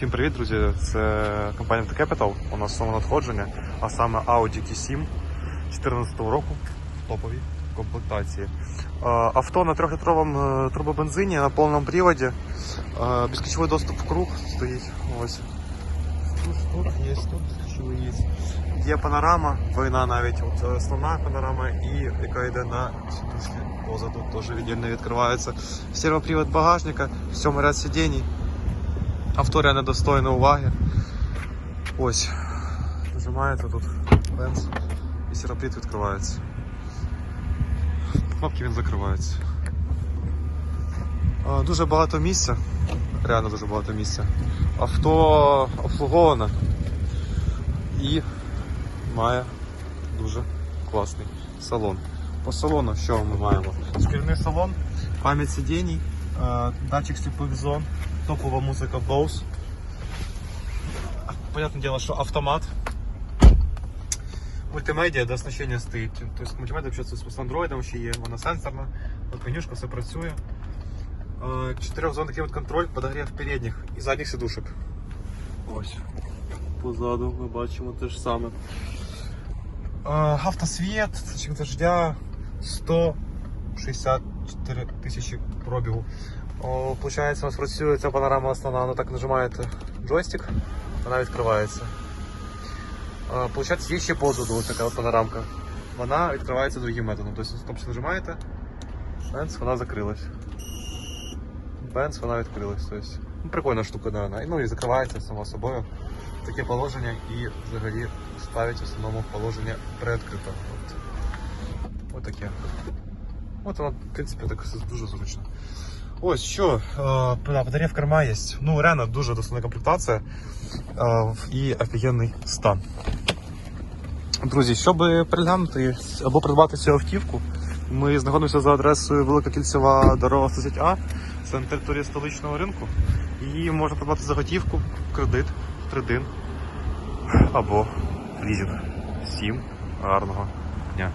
Всім привіт, друзі! Це компанія The Capital. У нас самонадходження, а саме Audi Q7 2014 року в топовій комплектації. Авто на 3-літровому е, турбобензині на повному приводі. Безключовий доступ в круг стоїть. Ось. Тут є, тут безключовий є. Є панорама, вина навіть от, е, основна панорама і яка йде на сідушки позаду, теж віддільно відкривається. Сервопривод багажника, сьомий ряд сидінь. Авто реально достойно уваги. Ось. Нажимаєте тут ленс і сіроприт відкривається. Кнопки він закривається. Дуже багато місця. Реально дуже багато місця. Авто обслуговане і має дуже класний салон. По салону що ми маємо? Шкірний салон, пам'ять сидінь, Е, датчик слепых зон, топовая музыка Bose. Понятное дело, что автомат. Мультимедіа, де оснащення стоїть. Тобто мультимедіа з Android ще є, вона сенсорна, от менюшка, все працює. Е, Чотирьохзонний клімат-контроль, подогрів передніх і задніх сидушек. Ось. Позаду ми бачимо те ж саме. Е, автосвіт, дождя, 100. 64 тисячі пробігу. О, Получається, у нас працює ця панорама основна, вона так нажимаєте джойстик, вона відкривається. О, получається, є ще позаду ось така панорамка. Вона відкривається другим методом. Тобто стоп нажимаєте, бенц, вона закрилась. Бенц, вона відкрилась. Тобто, ну, Прикольна штука, да, вона. ну і закривається само собою. Таке положення і взагалі ставить в основному положення приоткрито. От. Отаке. От воно, в принципі, так дуже зручно. Ось що, е, батарея керма є. Ну, реально дуже достойна комплектація е, і офігенний стан. Друзі, щоб переглянути або придбати цю автівку, ми знаходимося за адресою Велика Кільцева дорога 110А, це на території столичного ринку. Її можна придбати за готівку, кредит, тридин або лізинг. Всім гарного дня.